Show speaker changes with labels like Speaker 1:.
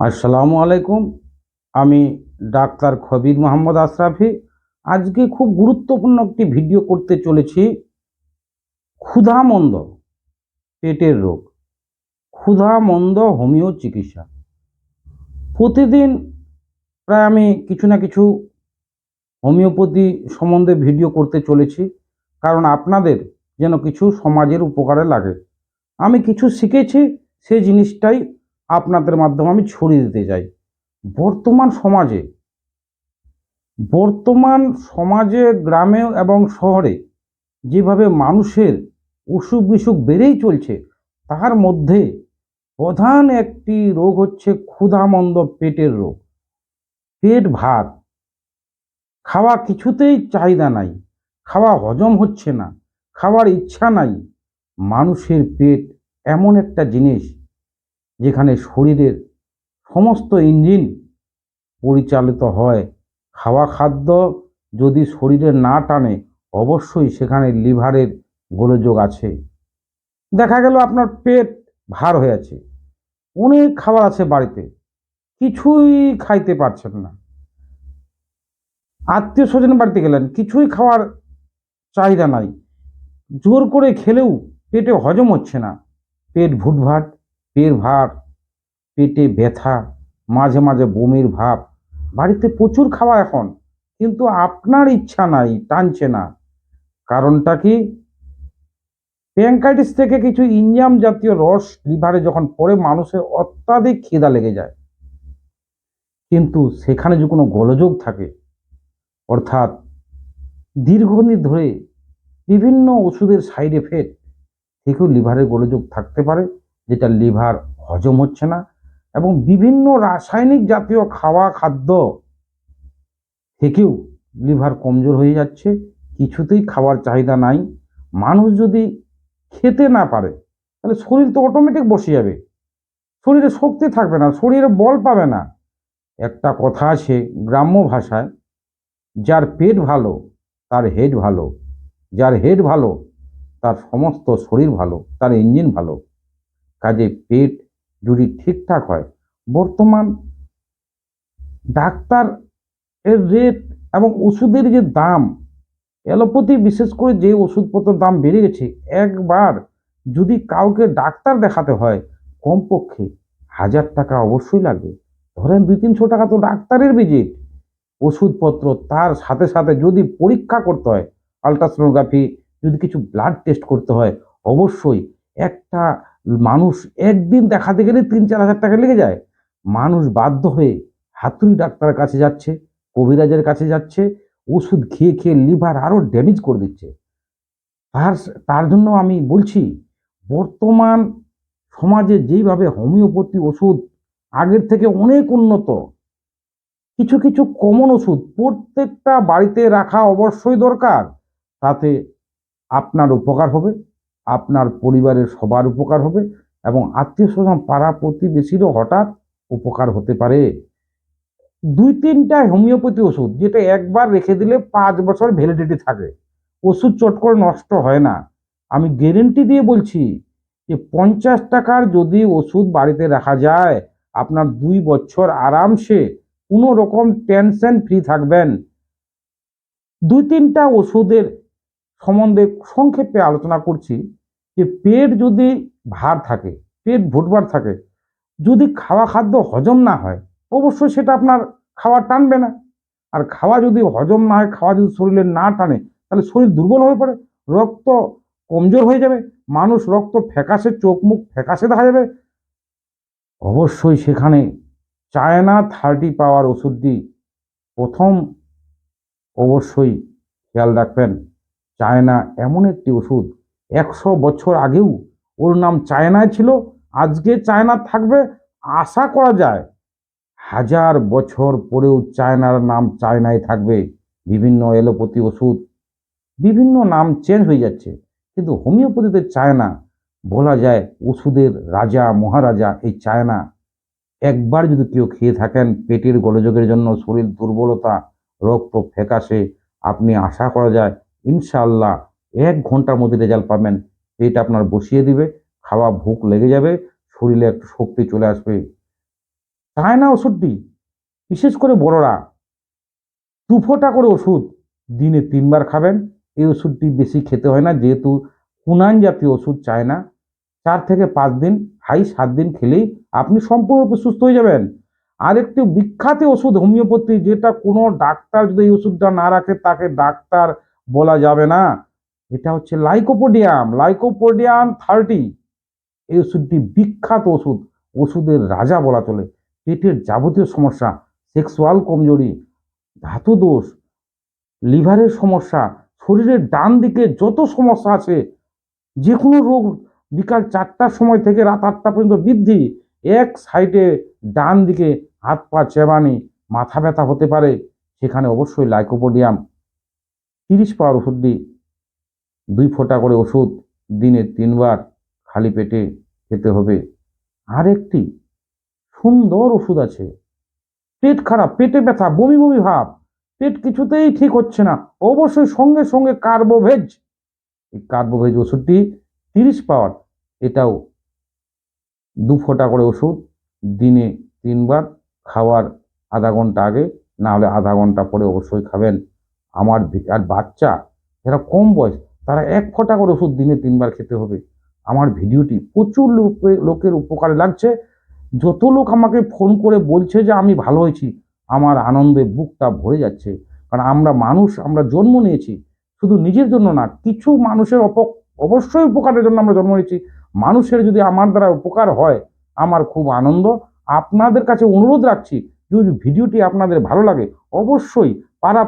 Speaker 1: আসসালামু আলাইকুম। আমি ডাক্তার খবির মোহাম্মদ আশরাফি। আজকে খুব গুরুত্বপূর্ণ একটি ভিডিও করতে চলেছি। ক্ষুধামন্দ পেটের রোগ, ক্ষুধামন্দ হোমিও চিকিৎসা প্রতিদিন প্রায় আমি কিছু না কিছু হোমিওপ্যাথি সম্বন্ধে ভিডিও করতে চলেছি, কারণ আপনাদের যেন কিছু সমাজের উপকারে লাগে। আমি কিছু শিখেছি, সেই জিনিসটাই আপনাদের মাধ্যমে আমি ছড়িয়ে দিতে চাই। বর্তমান সমাজে বর্তমান সমাজে, গ্রামে এবং শহরে যেভাবে মানুষের অসুখ বিসুখ বেড়েই চলছে, তার মধ্যে প্রধান একটি রোগ হচ্ছে ক্ষুধামন্দ পেটের রোগ। পেট ভাত খাওয়া কিছুতেই চাহিদা নাই, খাওয়া হজম হচ্ছে না, খাওয়ার ইচ্ছা নাই। মানুষের পেট এমন একটা জিনিস যেখানে শরীরের সমস্ত ইঞ্জিন পরিচালিত হয়। খাওয়া খাদ্য যদি শরীরে না টানে, অবশ্যই সেখানে লিভারের গোলযোগ আছে। দেখা গেল আপনার পেট ভার হয়ে আছে। অনেক খাবার আছে বাড়িতে। কিছুই খাইতে পারছেন না। আত্মীয় স্বজন বাড়িতে গেলেন, কিছুই খাওয়ার চাহিদা নাই। জোর করে খেলেও পেটে হজম হচ্ছে না। পেট ভুটভাট পেট ভার পেটে ব্যথা, মাঝে মাঝে বমির ভাব। বাড়িতে প্রচুর খাওয়া এখন, কিন্তু আপনার ইচ্ছা নাই, টানছে না। কারণটা কি? প্যাঙ্কাইটিস থেকে কিছু ইঞ্জাম জাতীয় রস লিভারে যখন পড়ে, মানুষের অত্যাধিক খিদা লেগে যায়। কিন্তু সেখানে যে কোনো গোলযোগ থাকে, অর্থাৎ দীর্ঘদিন ধরে বিভিন্ন ওষুধের সাইড এফেক্ট থেকেও লিভারের গোলযোগ থাকতে পারে যেটা লিভার হজম হচ্ছে না এবং বিভিন্ন রাসায়নিক জাতীয় খাওয়া খাদ্য থেকেও লিভার কমজোর হয়ে যাচ্ছে, কিছুতেই খাওয়ার চাহিদা নাই। মানুষ যদি খেতে না পারে, তাহলে শরীর তো অটোমেটিক বসে যাবে। শরীরে শক্তি থাকবে না, শরীরে বল পাবে না। একটা কথা আছে গ্রাম্য ভাষায়, যার পেট ভালো, তার হেড ভালো। যার হেড ভালো, তার সমস্ত শরীর ভালো, তার ইঞ্জিন ভালো। কাজে পেট যদি ঠিকঠাক হয়। বর্তমান ডাক্তার এর রেট এবং ওষুধের যে দাম, অ্যালোপ্যাথি বিশেষ করে যে ওষুধপত্রের দাম বেড়ে গেছে, একবার যদি কাউকে ডাক্তার দেখাতে হয়, কমপক্ষে হাজার টাকা অবশ্যই লাগবে। ধরেন দুই তিনশো টাকা তো ডাক্তারের ভিজিট ওষুধপত্র তার সাথে সাথে যদি পরীক্ষা করতে হয় আলট্রাসোনোগ্রাফি যদি কিছু ব্লাড টেস্ট করতে হয়, অবশ্যই একটা মানুষ একদিন দেখাতে গেলে তিন চার হাজার টাকা লেগে যায়। মানুষ বাধ্য হয়ে হাতুড়ি ডাক্তারের কাছে যাচ্ছে, কবিরাজের কাছে যাচ্ছে, ওষুধ খেয়ে খেয়ে লিভার আরও ড্যামেজ করে দিচ্ছে। তার তার জন্য আমি বলছি, বর্তমান সমাজে যেইভাবে হোমিওপ্যাথি ওষুধ আগের থেকে অনেক উন্নত, কিছু কিছু কমন ওষুধ প্রত্যেকটা বাড়িতে রাখা অবশ্যই দরকার, তাতে আপনার উপকার হবে। আপনার পরিবারের সবার উপকার হবে এবং আত্মীয় স্বজন পাড়া প্রতিবেশীরও হঠাৎ উপকার হতে পারে। দুই তিনটা হোমিওপ্যাথি ওষুধ, যেটা একবার রেখে দিলে পাঁচ বছর ভ্যালিডিটি থাকে। ওষুধ চট করে নষ্ট হয় না। আমি গ্যারেন্টি দিয়ে বলছি যে পঞ্চাশ টাকার যদি ওষুধ বাড়িতে রাখা যায়, আপনার দুই বছর আরামসে কোনো রকম টেনশন ফ্রি থাকবেন। দুই তিনটা ওষুধের সম্বন্ধে সংক্ষেপে আলোচনা করছি যে পেট যদি ভার থাকে, পেট ভুটভার থাকে, যদি খাওয়া খাদ্য হজম না হয়, অবশ্যই সেটা আপনার খাওয়া টানবে না। আর খাওয়া যদি হজম না হয়, খাওয়া যদি শরীরে না টানে, তাহলে শরীর দুর্বল হয়ে পড়ে, রক্ত কমজোর হয়ে যাবে, মানুষ রক্ত ফ্যাকাশে, চোখ মুখ ফ্যাকাশে দেখা যাবে। অবশ্যই সেখানে চায়না থার্টি পাওয়ার ওষুধটি প্রথম অবশ্যই খেয়াল রাখবেন। চায়না এমন একটি ওষুধ। একশো বছর আগেও ওর নাম চায়নায় ছিল, আজকে চায়না থাকবে, আশা করা যায়। হাজার বছর পরেও চায়নার নাম চায়নায় থাকবে। বিভিন্ন এলোপ্যাথি ওষুধ, বিভিন্ন নাম চেঞ্জ হয়ে যাচ্ছে। কিন্তু হোমিওপ্যাথিতে চায়না, বলা যায় ওষুধের রাজা, মহারাজা এই চায়না। একবার যদি কেউ খেয়ে থাকেন পেটের গোলযোগের জন্য, শরীর দুর্বলতা, রক্ত ফ্যাকাশে, আপনি আশা করা যায় ইনশাআল্লাহ এক ঘণ্টার মধ্যে রেজাল্ট পাবেন। পেট আপনার বসিয়ে দিবে, খাওয়া ভুক লেগে যাবে, শরীরে একটু শক্তি চলে আসবে। চায় না ওষুধটি? বিশেষ করে বড়রা। দু ফোঁটা করে ওষুধ দিনে তিনবার খাবেন। এই ওষুধটি বেশি খেতে হয় না, যেহেতু কুনান জাতীয় ওষুধ চায় না। চার থেকে পাঁচ দিন, হাই সাত দিন খেলেই আপনি সম্পূর্ণরূপে সুস্থ হয়ে যাবেন। আরেকটি বিখ্যাত ওষুধ হোমিওপ্যাথি, যেটা কোনো ডাক্তার যদি এই ওষুধটা না রাখে, তাকে ডাক্তার বলা যাবে না। এটা হচ্ছে লাইকোপোডিয়াম। Lycopodium thirty. এই ওষুধটি বিখ্যাত ওষুধ। ওষুধের রাজা বলা চলে। পেটের যাবতীয় সমস্যা, সেক্সুয়াল কমজোরি, ধাতু দোষ, লিভারের সমস্যা, শরীরের ডান দিকে যত সমস্যা আছে যে কোনো রোগ বিকাল চারটার সময় থেকে রাত আটটা পর্যন্ত বৃদ্ধি, এক সাইডে ডান দিকে হাত পা চেবানি, মাথা ব্যথা হতে পারে, সেখানে অবশ্যই লাইকোপোডিয়াম। তিরিশ পাওয়ার ওষুধটি দুই। ফোঁটা করে ওষুধ দিনে তিনবার খালি পেটে খেতে হবে। আর একটি সুন্দর ওষুধ আছে। পেট খারাপ, পেটে ব্যথা, বমি বমি ভাব, পেট কিছুতেই ঠিক হচ্ছে না। অবশ্যই সঙ্গে সঙ্গে কার্বোভেজ। এই কার্বোভেজ ওষুধটি তিরিশ পাওয়ার, এটাও দু ফোঁটা করে ওষুধ দিনে তিনবার খাওয়ার আধা ঘণ্টা আগে না হলে আধা ঘণ্টা পরে অবশ্যই খাবেন। আমার আর বাচ্চা, যারা কম বয়স, তারা এক ফোঁটা করে ওষুধ দিনে তিনবার খেতে হবে। আমার ভিডিওটি প্রচুর লোকে লোকের উপকারে লাগছে। যত লোক আমাকে ফোন করে বলছে যে আমি ভালো হয়েছি, আমার আনন্দে বুকটা ভরে যাচ্ছে। কারণ আমরা মানুষ, আমরা জন্ম নিয়েছি, শুধু নিজের জন্য না, কিছু মানুষের অপ, অবশ্যই উপকারের জন্য আমরা জন্ম নিয়েছি। মানুষের যদি আমার দ্বারা উপকার হয়, আমার খুব আনন্দ। আপনাদের কাছে অনুরোধ রাখছি, যদি ভিডিওটি আপনাদের ভালো লাগে, অবশ্যই পাড়া